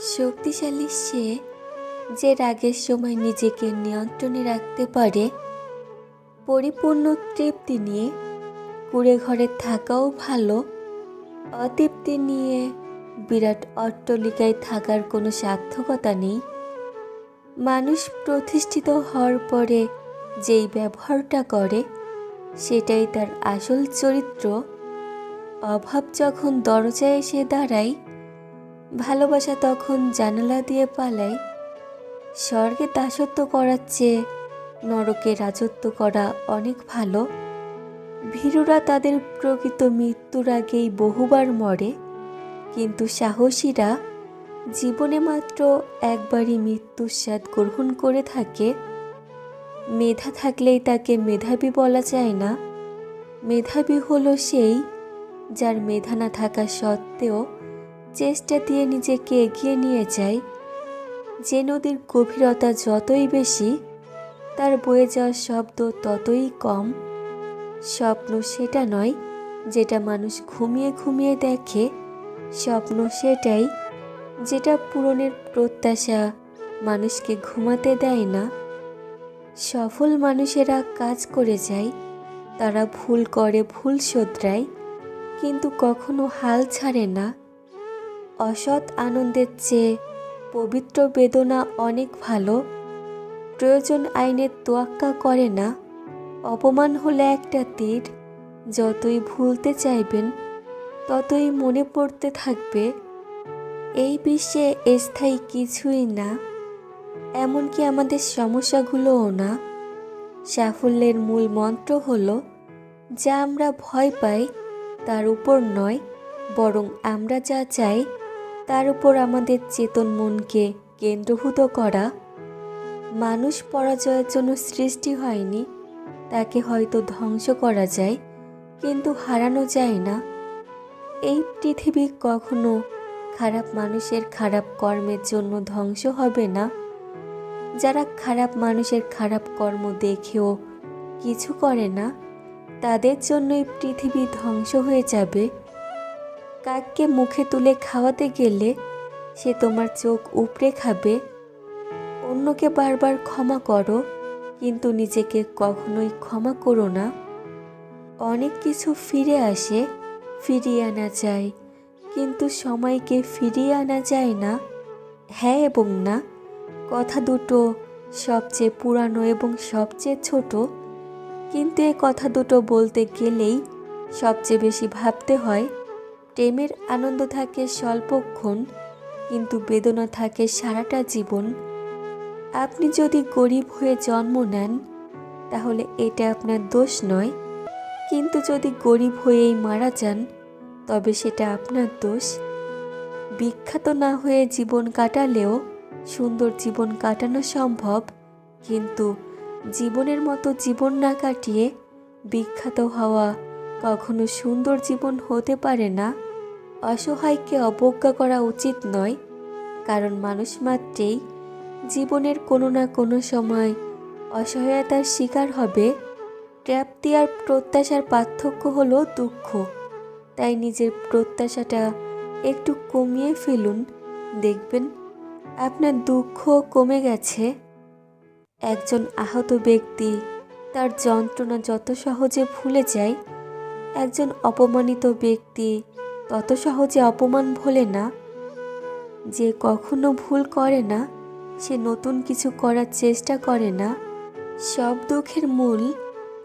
শক্তিশালী সে যে রাগের সময় নিজেকে নিয়ন্ত্রণে রাখতে পারে, পরিপূর্ণ তৃপ্তি নিয়ে, কুড়ে ঘরে থাকাও ভালো, অতৃপ্তি নিয়ে বিরাট অট্টলিকায় থাকার কোনো সার্থকতা নেই। মানুষ প্রতিষ্ঠিত হওয়ার পরে যেই ব্যবহারটা করে, সেটাই তার আসল চরিত্র। অভাব যখন দরজায় এসে দাঁড়ায় ভালোবাসা তখন জানালা দিয়ে পালায় স্বর্গে দাসত্ব করার চেয়ে নরকে রাজত্ব করা অনেক ভালো। ভীরুরা তাদের প্রকৃত মৃত্যুর আগেই বহুবার মরে, কিন্তু সাহসীরা জীবনে মাত্র একবারই মৃত্যুর স্বাদ গ্রহণ করে থাকে। মেধা থাকলেই তাকে মেধাবী বলা যায় না। মেধাবী হলো সেই যার মেধা না থাকা সত্ত্বেও চেষ্টা দিয়ে নিজেকে এগিয়ে নিয়ে যায়, যে নদীর গভীরতা যতই বেশি, তার বয়ে যাওয়ার শব্দ ততই কম। স্বপ্ন সেটা নয় যেটা মানুষ ঘুমিয়ে ঘুমিয়ে দেখে, স্বপ্ন সেটাই যেটা পূরণের প্রত্যাশা মানুষকে ঘুমাতে দেয় না। সফল মানুষেরা কাজ করে যায়, তারা ভুল করে, ভুল শোধরায়, কিন্তু কখনো হাল ছাড়ে না। অসৎ আনন্দের চেয়ে পবিত্র বেদনা অনেক ভালো। প্রয়োজন আইনের তোয়াক্কা করে না। অপমান হলে একটা তীর, যতই ভুলতে চাইবেন, ততই মনে পড়তে থাকবে। এই বিশ্বে স্থায়ী কিছুই না, এমনকি আমাদের সমস্যাগুলোও না। সাফল্যের মূল মন্ত্র হলো, যা আমরা ভয় পাই তার উপর নয়, বরং আমরা যা চাই তার উপর আমাদের চেতন মনকে কেন্দ্রভূত করা। মানুষ পরাজয়ের জন্য সৃষ্টি হয়নি, তাকে হয়তো ধ্বংস করা যায়, কিন্তু হারানো যায় না। এই পৃথিবী কখনো খারাপ মানুষের খারাপ কর্মের জন্য ধ্বংস হবে না। যারা খারাপ মানুষের খারাপ কর্ম দেখেও কিছু করে না, তাদের জন্যই পৃথিবী ধ্বংস হয়ে যাবে। কাককে মুখে তুলে খাওয়াতে গেলে সে তোমার চোখ উপড়ে খাবে। অন্যকে বারবার ক্ষমা করো, কিন্তু নিজেকে কখনোই ক্ষমা করো না। অনেক কিছু ফিরে আসে, ফিরিয়ে আনা যায়, কিন্তু সময়কে ফিরিয়ে আনা যায় না। হ্যাঁ এবং না। কথা দুটো সবচেয়ে পুরানো এবং সবচেয়ে ছোট। কিন্তু এ কথা দুটো বলতে গেলেই সবচেয়ে বেশি ভাবতে হয় প্রেমের আনন্দ থাকে স্বল্পক্ষণ, কিন্তু বেদনা থাকে সারাটা জীবন। আপনি যদি গরিব হয়ে জন্ম নেন, তাহলে এটা আপনার দোষ নয়। কিন্তু যদি গরিব হয়েই মারা যান, তবে সেটা আপনার দোষ। বিখ্যাত না হয়ে জীবন কাটালেও সুন্দর জীবন কাটানো সম্ভব, কিন্তু জীবনের মতো জীবন না কাটিয়ে বিখ্যাত হওয়া কখনো সুন্দর জীবন হতে পারে না। অসহায়কে অবজ্ঞা করা উচিত নয়, কারণ মানুষ মাত্রেই জীবনের কোনো না কোনো সময় অসহায়তার শিকার হবে। প্রাপ্তি আর প্রত্যাশার পার্থক্য হলো দুঃখ। তাই নিজের প্রত্যাশাটা একটু কমিয়ে ফেলুন। দেখবেন আপনার দুঃখ কমে গেছে। একজন আহত ব্যক্তি তার যন্ত্রণা যত সহজে ভুলে যায়, একজন অপমানিত ব্যক্তি তত সহজে অপমান ভোলে না। যে কখনো ভুল করে না, সে নতুন কিছু করার চেষ্টা করে না। সব দুঃখের মূল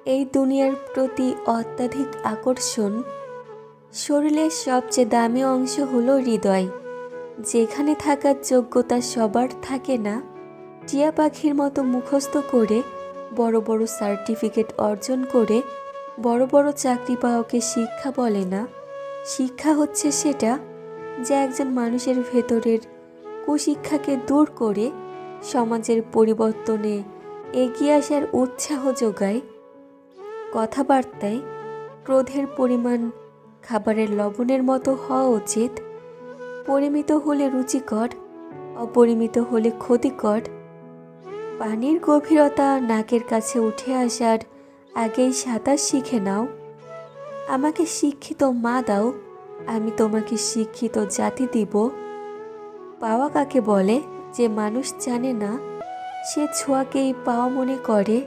এই দুনিয়ার প্রতি অত্যাধিক আকর্ষণ। শরীরের সবচেয়ে দামি অংশ হলো হৃদয়। যেখানে থাকার যোগ্যতা সবার থাকে না। টিয়া পাখির মতো মুখস্থ করে, বড় বড় সার্টিফিকেট অর্জন করে, বড় বড় চাকরি পাওয়াকে শিক্ষা বলে না। শিক্ষা হচ্ছে সেটা যা একজন মানুষের ভেতরের কুশিক্ষাকে দূর করে সমাজের পরিবর্তনে এগিয়ে আসার উৎসাহ যোগায়। কথাবার্তায় ক্রোধের পরিমাণ খাবারের লবণের মতো হওয়া উচিত। পরিমিত হলে রুচিকর, অপরিমিত হলে ক্ষতিকর। পানির গভীরতা নাকের কাছে উঠে আসার আগেই সাঁতার শিখে নাও। আমাকে শিক্ষিত মা দাও, আমি তোমাকে শিক্ষিত জাতি দিব। পাওয়া কাকে বলে, যে মানুষ জানে না, সে ছোঁয়াকেই পাওয়া মনে করে।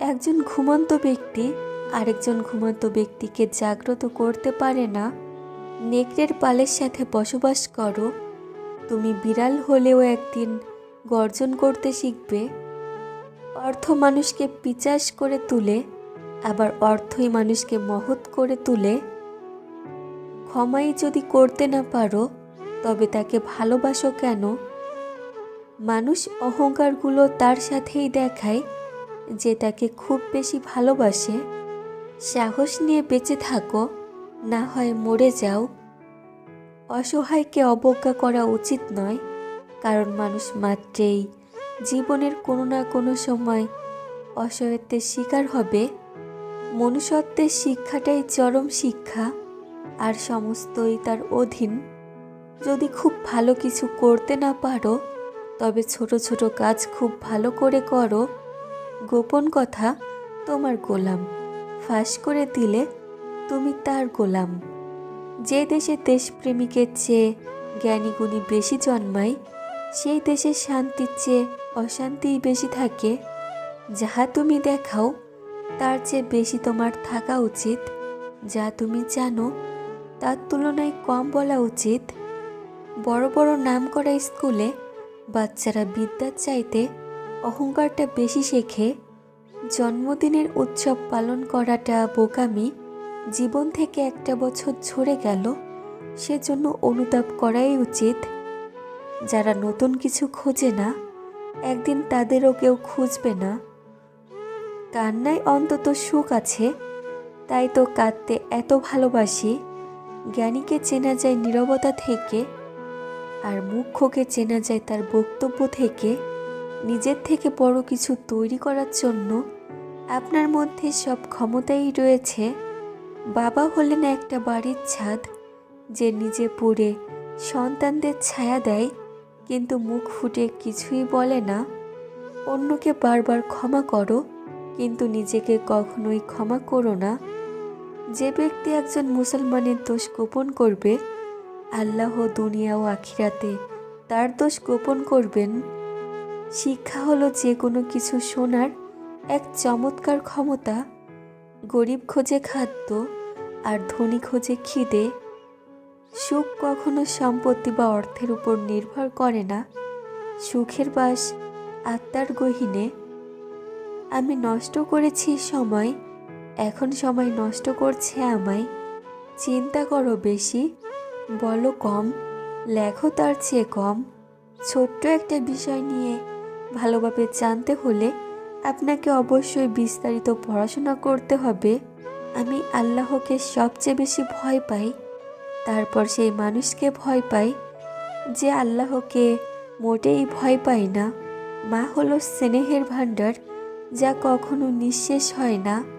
একজন ঘুমন্ত ব্যক্তি আরেকজন ঘুমন্ত ব্যক্তিকে জাগ্রত করতে পারে না। নেকড়ের পালের সাথে বসবাস করো। তুমি বিড়াল হলেও একদিন গর্জন করতে শিখবে। অর্থ মানুষকে পিচাস করে তুলে আবার অর্থই মানুষকে মহৎ করে তুলে। ক্ষমাই যদি করতে না পারো, তবে তাকে ভালোবাসো কেন? মানুষ অহংকারগুলো তার সাথেই দেখায় যে তাকে খুব বেশি ভালোবাসে। সাহস নিয়ে বেঁচে থাকো, না হয় মরে যাও। অসহায়কে অবজ্ঞা করা উচিত নয়, কারণ মানুষ মাত্রেই জীবনের কোনো না কোনো সময় অসহায়ত্বের শিকার হবে। মনুষ্যত্বের শিক্ষাটাই চরম শিক্ষা আর সমস্তই তার অধীন। যদি খুব ভালো কিছু করতে না পারো, তবে ছোট ছোট কাজ খুব ভালো করে করো। গোপন কথা, তোমার গোলাম। ফাঁস করে দিলে তুমি তার গোলাম। যে দেশে দেশপ্রেমিকের চেয়ে জ্ঞানীগুণী বেশি জন্মায়, সেই দেশে শান্তির চেয়ে অশান্তিই বেশি থাকে। যাহা তুমি দেখাও তার চেয়ে বেশি তোমার থাকা উচিত, যা তুমি জানো, তার তুলনায় কম বলা উচিত। বড় বড় নাম করা স্কুলে বাচ্চারা বিদ্যার চাইতে অহংকারটা বেশি শেখে। জন্মদিনের উৎসব পালন করাটা বোকামি, জীবন থেকে একটা বছর ঝরে গেল, সেজন্য অনুতাপ করাই উচিত। যারা নতুন কিছু খোঁজে না, একদিন তাদেরও কেউ খুঁজবে না। কান্নায় অন্তত সুখ আছে। তাই তো কাঁদতে এত ভালোবাসি। জ্ঞানীকে চেনা যায় নীরবতা থেকে আর মুখ্যকে চেনা যায় তার বক্তব্য থেকে। নিজের থেকে বড় কিছু তৈরি করার জন্য আপনার মধ্যে সব ক্ষমতাই রয়েছে। বাবা হলেন একটা বাড়ির ছাদ যে নিজে পুড়ে সন্তানদের ছায়া দেয়, কিন্তু মুখ ফুটে কিছুই বলে না। অন্যকে বারবার ক্ষমা করো কিন্তু নিজেকে কখনোই ক্ষমা করো না। যে ব্যক্তি একজন মুসলমানের দোষ গোপন করবে, আল্লাহ দুনিয়া ও আখিরাতে তার দোষ গোপন করবেন। শিক্ষা হলো যে কোনো কিছু শোনার এক চমৎকার ক্ষমতা। গরিব খোঁজে খাদ্য আর ধনী খোঁজে খিদে। সুখ কখনো সম্পত্তি বা অর্থের উপর নির্ভর করে না। সুখের বাস আত্মার গহীনে আমি নষ্ট করেছি সময়, এখন সময় নষ্ট করছে আমায়। চিন্তা করো বেশি, বলো কম, লেখো তার চেয়ে কম। ছোট্ট একটা বিষয় নিয়ে ভালোভাবে জানতে হলে আপনাকে অবশ্যই বিস্তারিত পড়াশোনা করতে হবে। আমি আল্লাহকে সবচেয়ে বেশি ভয় পাই, তারপর সেই মানুষকে ভয় পাই, যে আল্লাহকে মোটেই ভয় পায় না। মা হলো স্নেহের ভাণ্ডার যা কখনো নিঃশেষ হয় না।